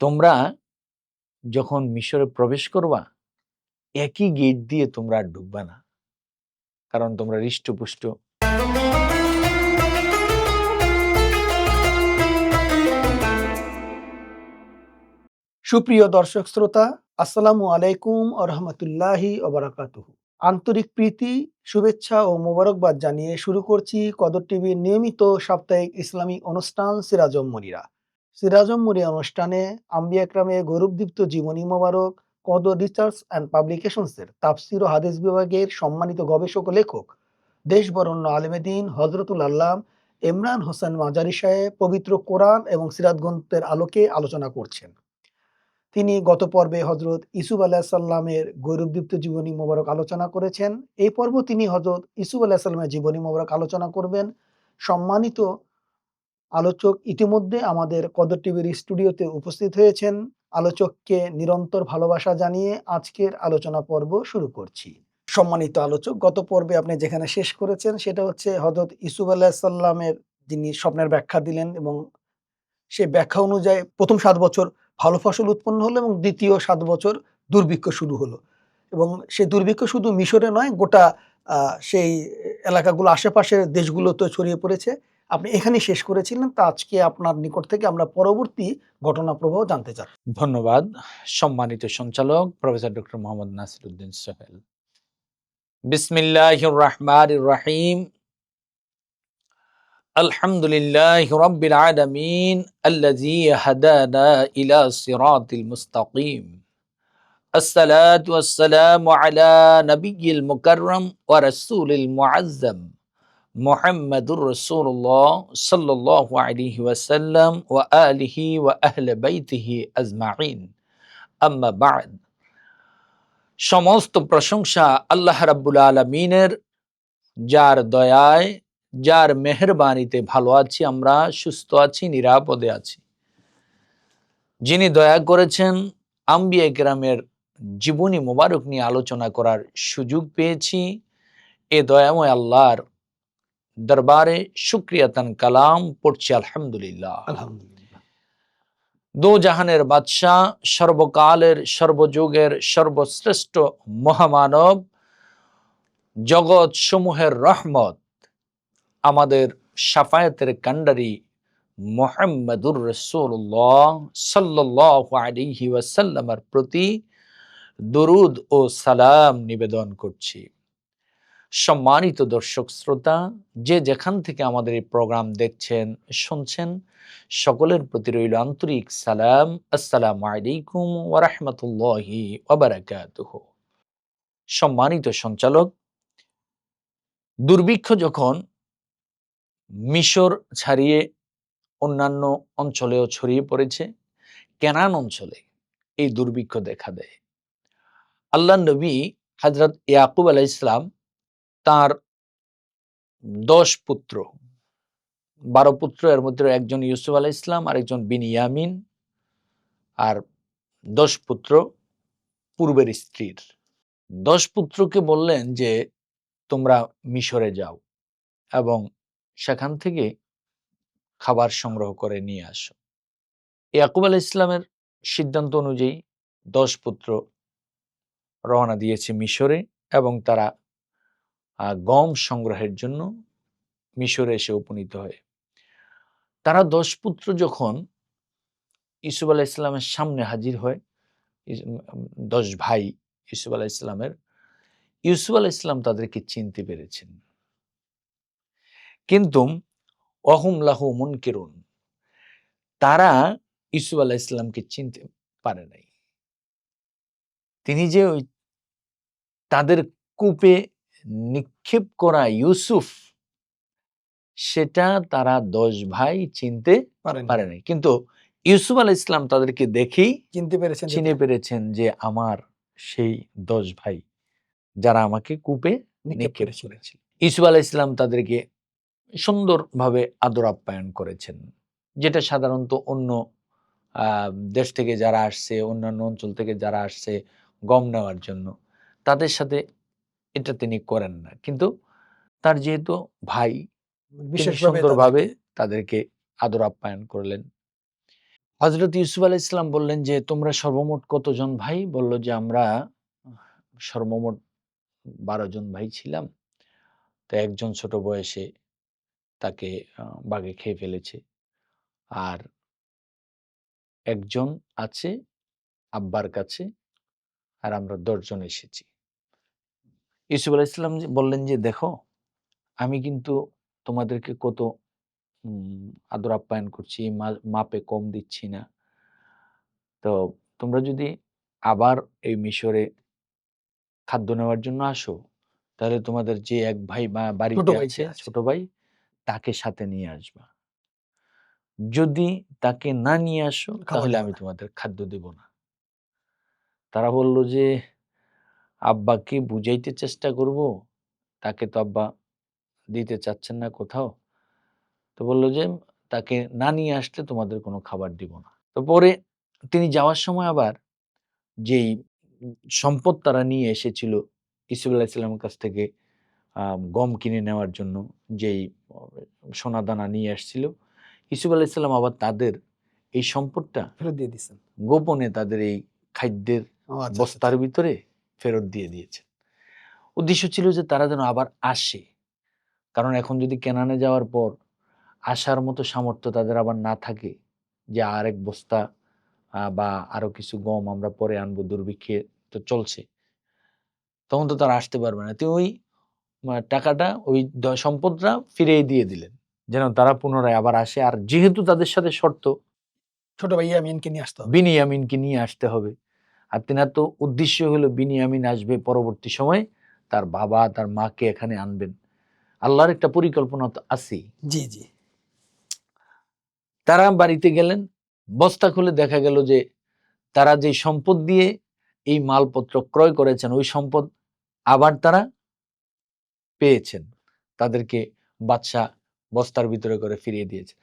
তোমরা যখন মিশরে প্রবেশ করবা, একই গেট দিয়ে তোমরা আর ঢুকবা না। কারণ তোমরা হৃষ্টপুষ্ট। সুপ্রিয় দর্শক শ্রোতা, আসসালামু আলাইকুম ও রহমতুল্লাহি ওবরাকাতুহু আন্তরিক প্রীতি, শুভেচ্ছা ও মোবারকবাদ জানিয়ে শুরু করছি কদর টিভির নিয়মিত সাপ্তাহিক ইসলামী অনুষ্ঠান সিরাজম মনিরা। সিরাজম মনি অনুষ্ঠানে আম্বিয়া একরামে গৌরবদীপ্ত জীবনী মোবারক কদর রিসার্চ অ্যান্ড পাবলিকেশনসের তাফসির ও হাদিস বিভাগের সম্মানিত গবেষক ও লেখক। দেশবরণ্য আলেমেদিন হজরতুল আল্লাম ইমরান হোসেন মাজারি সাহেব পবিত্র কোরআন এবং সিরাত গ্রন্থের আলোকে আলোচনা করছেন। তিনি গত পর্বে হজরত ইসুফ আলাহ সাল্লামের গৌরবদীপ্ত জীবনী মোবারক আলোচনা করেছেন। এই পর্ব তিনি হজরত ইসুফ আলাহ সাল্লামের জীবনী মোবারক আলোচনা করবেন। সম্মানিত আলোচক ইতিমধ্যে আমাদের কদর টিভির স্টুডিওতে উপস্থিত হয়েছেন। আলোচককে নিরন্তর ভালোবাসা জানিয়ে আজকের আলোচনা পর্ব শুরু করছি। সম্মানিত আলোচক, গত পর্বে আপনি যেখানে শেষ করেছেন সেটা হচ্ছে হজরত ইসুফ আলাহ সাল্লামের যিনি স্বপ্নের ব্যাখ্যা দিলেন এবং সে ব্যাখ্যা অনুযায়ী প্রথম সাত বছর ভালো ফসল উৎপন্ন হলো এবং দ্বিতীয় সাত বছর দুর্ভিক্ষ শুরু হলো। এবং সে দুর্ভিক্ষ শুধু মিশরে নয়, গোটা সেই এলাকাগুলো, আশেপাশের দেশগুলোতে ছড়িয়ে পড়েছে। আপনি এখানে শেষ করেছিলেন তা আজকে আপনার নিকট থেকে আমরা পরবর্তী ঘটনা প্রবাহ জানতে চাই ধন্যবাদ সম্মানিত সঞ্চালক প্রফেসর ডক্টর মোহাম্মদ নাসিরুদ্দিন সোহেল বিসমিল্লাহ রহমান রাহিম আলহামদুলিল্লাহ রব্বিল আলামিন আল্লাযী হাদানা ইলা সিরাতিল মুস্তাকিম الصلاة والسلام على نبي المكرم ورسول المعظم মোহাম্মদুর রসুল্লাহ সাল্লাহ আলিহি ওয়াসাল্লাম ও আলিহি ওয়া আহলে বাইতিহি আজমাইন সমস্ত প্রশংসা আল্লাহ রাবুল আলমিনের, যার দয়ায়, যার মেহরবানিতে ভালো আছি আমরা, সুস্থ আছি, নিরাপদে আছি। যিনি দয়া করেছেন, আম্বিয়া গ্রামের জীবনী মোবারক নিয়ে আলোচনা করার সুযোগ পেয়েছি। এ দয়াময় আল্লাহর দরবারে শুক্রিয়াতান কালাম পড়ছি আলহামদুলিল্লাহ। দো জাহানের বাদশাহ সর্বকালের সর্বযুগের সর্বশ্রেষ্ঠ মহামানব জগৎ সমূহের রহমত আমাদের সাফায়াতের কান্ডারি মোহাম্মদুর রসুল্লাহ সাল্লাহ আলিহি ওয়াসাল্লামের প্রতি দরুদ ও সালাম নিবেদন করছি। সম্মানিত দর্শক শ্রোতা, যে যেখান থেকে আমাদের এই প্রোগ্রাম দেখছেন, শুনছেন, সকলের প্রতি রইল আন্তরিক সালাম। আসসালামু আলাইকুম ওরহমতুল্লাহি ওবারাকাতুহ সম্মানিত সঞ্চালক, দুর্ভিক্ষ যখন মিশর ছাড়িয়ে অন্যান্য অঞ্চলেও ছড়িয়ে পড়েছে, কেনান অঞ্চলে এই দুর্ভিক্ষ দেখা দেয়। আল্লাহ নবী হজরত ইয়াকুব আলাহ ইসলাম তার দশ পুত্র। বারো পুত্র, এর মধ্যে একজন ইউসুফ আলাহ ইসলাম আর একজন বিন ইয়ামিন আর দশ পুত্র পূর্বের স্ত্রীর। দশ পুত্রকে বললেন যে, তোমরা মিশরে যাও এবং সেখান থেকে খাবার সংগ্রহ করে নিয়ে আসো। ইয়াকুব আলাহ ইসলামের সিদ্ধান্ত অনুযায়ী দশ পুত্র রওনা দিয়েছে মিশরে এবং তারা গম সংগ্রহের জন্য মিশরে এসে উপনীত হয়। তারা দশ পুত্র যখন ইসুফ আলাহ ইসলামের সামনে হাজির হয় দশ ভাই ইসুফ আলাহ ইসলামের ইউসুফ আলাহ ইসলাম তাদেরকে চিনতে পেরেছেন। কিন্তু অহুম লাহু মুনকিরুন, তারা ইসুফ আলাহ ইসলামকে চিনতে পারে নাই। তিনি যে ওই তাদের কূপে নিক্ষেপ করা ইউসুফ সেটা তারা দশ ভাই চিনতে পারেন। পারে নাই কিন্তু ইউসুফ আলাহ ইসলাম তাদেরকে দেখেই চিনতে পেরেছেন চিনে পেরেছেন যে আমার সেই দশ ভাই যারা আমাকে কূপে নিক্ষেপ করেছিল। ইসুফ আলাহ ইসলাম তাদেরকে সুন্দরভাবে আদর আপ্যায়ন করেছেন যেটা সাধারণত অন্য আহ, দেশ থেকে যারা আসছে অন্যান্য অঞ্চল থেকে যারা আসছে গম নেওয়ার জন্য তাদের সাথে এটা তিনি করেন না। কিন্তু তার যেহেতু ভাই তিনি বিশেষভাবে সুন্দরভাবে তাদেরকে আদর আপ্যায়ন করলেন। হজরত ইউসুফ আলাহ ইসলাম বললেন যে তোমরা সর্বমোট কতজন ভাই? বলল যে আমরা সর্বমোট বারো জন ভাই ছিলাম। তো একজন ছোট বয়সে তাকে বাঘে খেয়ে ফেলেছে। আর একজন আছে আব্বার কাছে আর আমরা দশজন এসেছি। ইউসুফ আলাহ ইসলাম বললেন যে দেখো আমি কিন্তু তোমাদেরকে কত আদর আপ্যায়ন করছি মাপে কম দিচ্ছি না। তো তোমরা যদি আবার এই মিশরে খাদ্য নেওয়ার জন্য আসো তাহলে তোমাদের যে এক ভাই বা বাড়িতে আছে ছোট ভাই তাকে সাথে নিয়ে আসবা। যদি তাকে না নিয়ে আসো তাহলে আমি তোমাদের খাদ্য দেব না। তারা বলল যে আব্বাকে বুঝাইতে চেষ্টা করব তাকে তো আব্বা দিতে চাচ্ছেন না কোথাও। তো বলল যে তাকে না নিয়ে আসলে তোমাদের কোনো খাবার দিব না। তো পরে তিনি যাওয়ার সময় আবার যেই সম্পদ তারা নিয়ে এসেছিল ইসুফ আলাহিসাল্লামের কাছ থেকে আহ, গম কিনে নেওয়ার জন্য যেই সোনা দানা নিয়ে আসছিল ইসুফ আলাহিসাল্লাম আবার তাদের এই সম্পদটা ফেরত দিয়ে দিচ্ছেন গোপনে তাদের এই খাদ্যের আচ্ছা, আচ্ছা, বস্তার ভিতরে ফেরত দিয়ে দিয়েছে উদ্দেশ্য ছিল যে তারা যেন আবার আসে। কারণ এখন যদি কেনানে যাওয়ার পর আসার মতো সামর্থ্য তাদের আবার না থাকে যে আরেক বস্তা বা আরও কিছু গম আমরা পরে আনব দুর্ভিক্ষে তো চলছে। তখন তো তারা আসতে পারবে না। তো ওই টাকাটা ওই সম্পদটা ফিরিয়ে দিয়ে দিলেন। যেন তারা পুনরায় আবার আসে। আর যেহেতু তাদের সাথে শর্ত ছোট ভাই আমিনকে নিয়ে আসতে হবে। বিনিয়ামিনকে নিয়ে আসতে হবে। আর তেনার তো উদ্দেশ্য হলো বিনিয়ামিন আসবে পরবর্তী সময় তার বাবা তার মাকে এখানে আনবেন। আল্লাহর একটা পরিকল্পনা তো আছেই। জি জি। তারা বাড়িতে গেলেন বস্তা খুলে দেখা গেল যে তারা যে সম্পদ দিয়ে এই মালপত্র ক্রয় করেছেন ওই সম্পদ আবার তারা পেয়েছেন। তাদেরকে বাদশাহ বস্তার ভিতরে করে ফিরিয়ে দিয়েছে।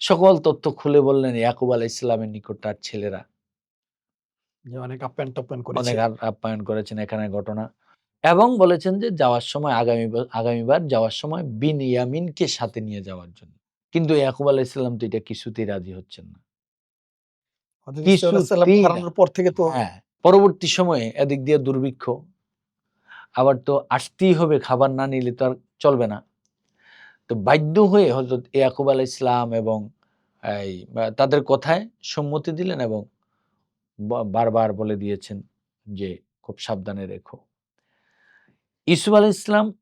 সকল তথ্য খুলে বললেন ইয়াকুব আলাহ ইসলামের নিকট তার ছেলেরা। যে অনেক আপ্যায়ন টাপ্যায়ন করেছে। অনেক আপ্যায়ন করেছেন এখানে ঘটনা। এবং বলেছেন যে যাওয়ার সময় আগামী আগামীবার যাওয়ার সময় বিন ইয়ামিনকে সাথে নিয়ে যাওয়ার জন্য। কিন্তু ইয়াকুব আলাহ ইসলাম তো এটা কিছুতেই রাজি হচ্ছেন না। পর থেকে তো হ্যাঁ পরবর্তী সময়ে এদিক দিয়ে দুর্ভিক্ষ। আবার তো আসতেই হবে খাবার না নিলে তো আর চলবে না। তো বাধ্য হয়ে হজরত ইয়াকুব আলাহ ইসলাম এবং এই তাদের কথায় সম্মতি দিলেন এবং বারবার বলে দিয়েছেন যে, খুব সাবধানে রেখো। ইসুফ আলাহ ইসলাম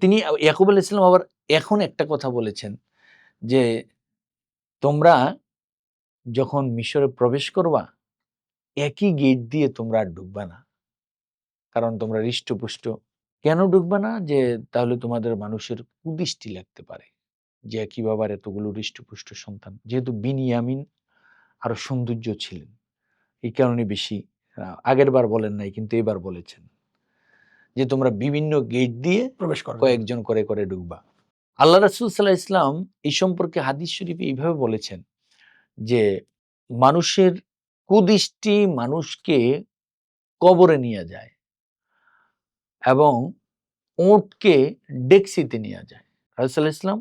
তিনি ইয়াকুব আলাহ ইসলাম আবার এখন একটা কথা বলেছেন যে, তোমরা যখন মিশরে প্রবেশ করবা, একই গেট দিয়ে তোমরা আর ঢুকবা না। কারণ তোমরা হৃষ্টপুষ্ট। কেন ঢুকবা না? যে, তাহলে তোমাদের মানুষের কুদৃষ্টি লাগতে পারে যে, একই বাবার এতগুলো হৃষ্টপুষ্ট সন্তান। যেহেতু বিনিয়ামিন আরও সৌন্দর্য ছিলেন। এই কারণে বেশি আগের বার বলেন নাই কিন্তু এবার বলেছেন। যে তোমরা বিভিন্ন গেট দিয়ে প্রবেশ করে। কয়েকজন করে করে ঢুকবা। আল্লাহ রাসুল সাল্লাহ ইসলাম এই সম্পর্কে হাদিস শরীফে এইভাবে বলেছেন যে মানুষের কুদৃষ্টি মানুষকে কবরে নিয়ে যায় এবং ওঁটকে ডেক্সিতে নিয়ে যায়। রাসুল ইসলাম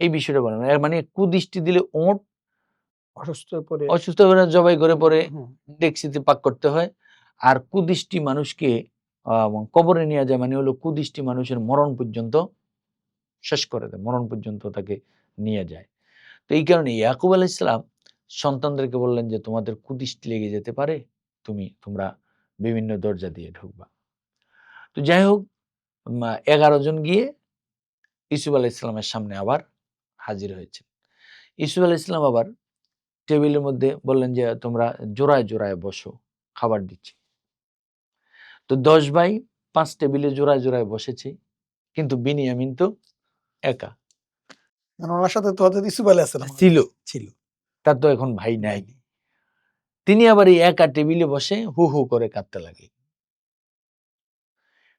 এই বিষয়টা বলেন। মানে কুদৃষ্টি দিলে ওঁট অসুস্থ অসুস্থ হয়ে জবাই করে পরে ডেক্সিতে পাক করতে হয়। আর কুদৃষ্টি মানুষকে কবরে নিয়ে যায় মানে হলো কুদৃষ্টি মানুষের মরণ পর্যন্ত শেষ করে দেয় মরণ পর্যন্ত তাকে নিয়ে যায়। তো এই কারণে ইয়াকুব আলাহ ইসলাম সন্তানদেরকে বললেন যে তোমাদের কুদৃষ্টি লেগে যেতে পারে তুমি তোমরা বিভিন্ন দরজা দিয়ে ঢুকবা। তো যাই হোক এগারো জন গিয়ে ইসুফ আলাহ ইসলামের সামনে আবার হাজির হয়েছে ইসুফ আলাহ ইসলাম আবার টেবিলের মধ্যে বললেন যে তোমরা জোড়ায় জোড়ায় বসো খাবার দিচ্ছি। তো দশ ভাই পাঁচ টেবিলে জোড়ায় জোড়ায় বসেছে কিন্তু বিনিয়ামিন তো একা। ওনার সাথে তো হযরত ইউসুফ ছিল। ছিল। তার তো এখন ভাই নাই। তিনি আবার এই একা টেবিলে বসে হু হু করে কাঁদতে লাগে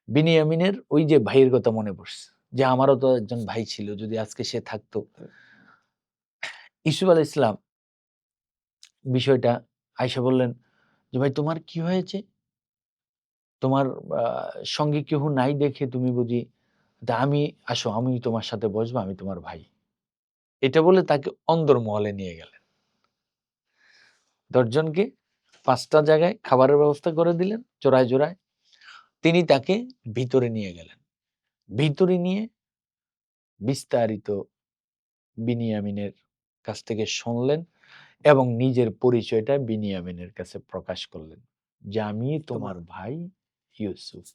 বিনিয়ামিনের ওই যে ভাইয়ের কথা মনে পড়ছে যে আমারও তো একজন ভাই ছিল যদি আজকে সে থাকতো। ইসুফ আল ইসলাম বিষয়টা আয়সা বললেন যে, ভাই, তোমার কি হয়েছে? তোমার সঙ্গে কেউ নাই দেখে তুমি বুঝি, তা আমি, আসো, আমি তোমার সাথে বসবো, আমি তোমার ভাই। এটা বলে তাকে অন্দর মহলে নিয়ে গেলেন। দশজনকে পাঁচটা জায়গায় খাবারের ব্যবস্থা করে দিলেন জোড়ায় জোড়ায় তিনি তাকে ভিতরে নিয়ে গেলেন। ভিতরে নিয়ে বিস্তারিত বিনিয়ামিনের কাছ থেকে শুনলেন এবং নিজের পরিচয়টা বিনিয়ামিনের কাছে প্রকাশ করলেন যে আমি তোমার ভাই ইউসুফ।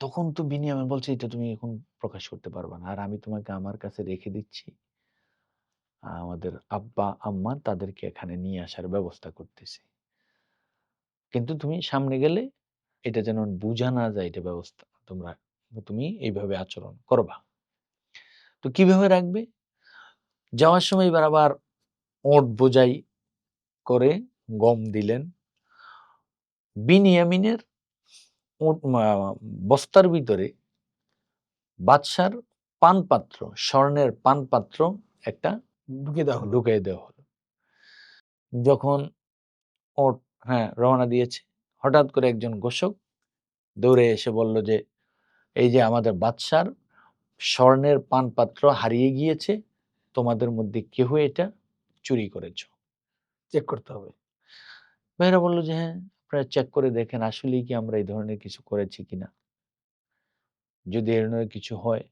তখন তো বিনিয়ামিন বলছে এটা তুমি এখন প্রকাশ করতে পারবে না। আর আমি তোমাকে আমার কাছে রেখে দিচ্ছি। আমাদের আব্বা আম্মা তাদেরকে এখানে নিয়ে আসার ব্যবস্থা করতেছি। কিন্তু তুমি সামনে গেলে এটা যেন বোঝা না যায় এটা ব্যবস্থা তোমরা তুমি এইভাবে আচরণ করবা। তো কীভাবে রাখবে? যাওয়ার সময় এবার আবার ওট বোঝাই করে গম দিলেন। বিনিয়ামিনের বস্তার ভিতরে বাদশার পানপাত্র স্বর্ণের পানপাত্র একটা ঢুকে দেওয়া ঢুকিয়ে দেওয়া হলো। যখন ওট হ্যাঁ রওনা দিয়েছে হঠাৎ করে একজন গোসক দৌড়ে এসে বলল যে এই যে আমাদের বাদশার স্বর্ণের পানপাত্র হারিয়ে গিয়েছে তোমাদের মধ্যে কেউ এটা চুরি করেছ? চেক করতে হবে। ভাইরা বলল যে হ্যাঁ আপনারা চেক করে দেখেন আসলে কি আমরা এই ধরনের কিছু করেছি কিনা। যদি এর কিছু হয়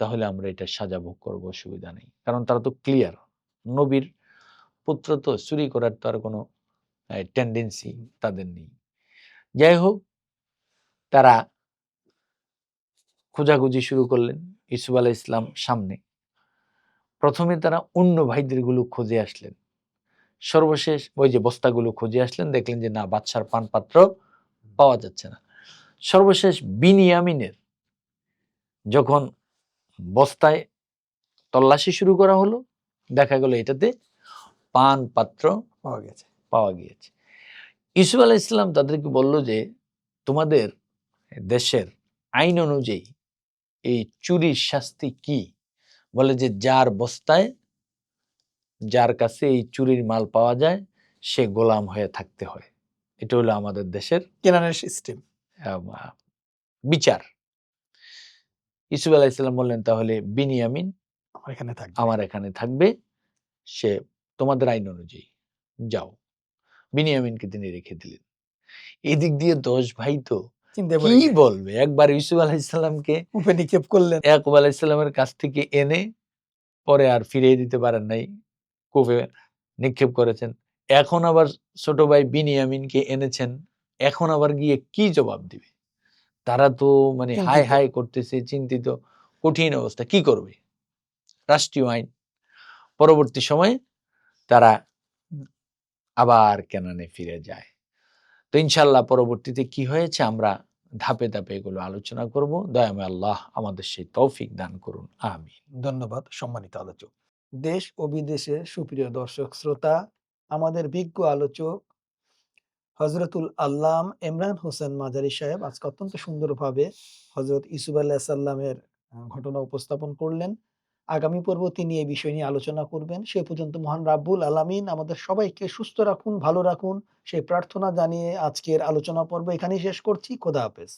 তাহলে আমরা এটা সাজা ভোগ করব অসুবিধা নেই। কারণ তারা তো ক্লিয়ার নবীর পুত্র তো চুরি করার তো আর কোনো টেন্ডেন্সি তাদের নেই। যাই হোক তারা খোঁজাখুঁজি শুরু করলেন ইসুফ আলাহ ইসলাম সামনে। প্রথমে তারা অন্য ভাইদেরগুলো খুঁজে আসলেন। সর্বশেষ ওই যে বস্তাগুলো খুঁজে আসলেন দেখলেন যে না বাচ্চার পানপাত্র পাওয়া যাচ্ছে না। সর্বশেষ বিনিয়ামিনের যখন বস্তায় তল্লাশি শুরু করা হলো দেখা গেল এটাতে পান পাত্র পাওয়া গেছে। পাওয়া গিয়েছে। ইসুফ আলাহ ইসলাম তাদেরকে বলল যে তোমাদের দেশের আইন অনুযায়ী এই চুরির শাস্তি কি? বলে যে যার বস্তায় যার কাছে এই চুরির মাল পাওয়া যায় সে গোলাম হয়ে থাকতে হয়। এটা হলো আমাদের দেশের কেনানের সিস্টেম বিচার। ইসুফ আলাহ ইসলাম বললেন তাহলে বিনিয়ামিন আমার এখানে থাকবে। আমার এখানে থাকবে। সে তোমাদের আইন অনুযায়ী যাও। বিনিয়ামিনকে তিনি রেখে দিলেন। এদিক দিয়ে দশ ভাই তো কি বলবে? একবার ইউসুফ উপে নিক্ষেপ করলেন। ইয়াকুব কাছ থেকে এনে পরে আর ফিরিয়ে দিতে পারেন নাই। কুফে নিক্ষেপ করেছেন। এখন আবার ছোট ভাই বিনিয়ামিনকে এনেছেন। এখন আবার গিয়ে কি জবাব দিবে? তারা তো মানে হাই। হাই করতেছে চিন্তিত। কঠিন অবস্থা। কি করবে? রাষ্ট্রীয় আইন। পরবর্তী সময়ে তারা আবার কেনানে ফিরে যায়। তো ইনশাল্লাহ পরবর্তীতে কি হয়েছে আমরা ধাপে ধাপে এগুলো আলোচনা করব। দয়াময় আল্লাহ আমাদের সেই তৌফিক দান করুন। আমি ধন্যবাদ, সম্মানিত আলোচক। দেশ ও বিদেশে সুপ্রিয় দর্শক, শ্রোতা, আমাদের বিজ্ঞ আলোচক হজরতুল আল্লাম ইমরান হোসেন মাজারি সাহেব আজকে অত্যন্ত সুন্দরভাবে হজরত ইসুফ আল্লাহ সাল্লামের ঘটনা উপস্থাপন করলেন। আগামী পর্ব তিনি এই বিষয় নিয়ে আলোচনা করবেন। সে পর্যন্ত মহান রাব্বুল আলামিন আমাদের সবাইকে সুস্থ রাখুন, ভালো রাখুন। সেই প্রার্থনা জানিয়ে আজকের আলোচনা পর্ব এখানেই শেষ করছি। খোদা হাফেজ।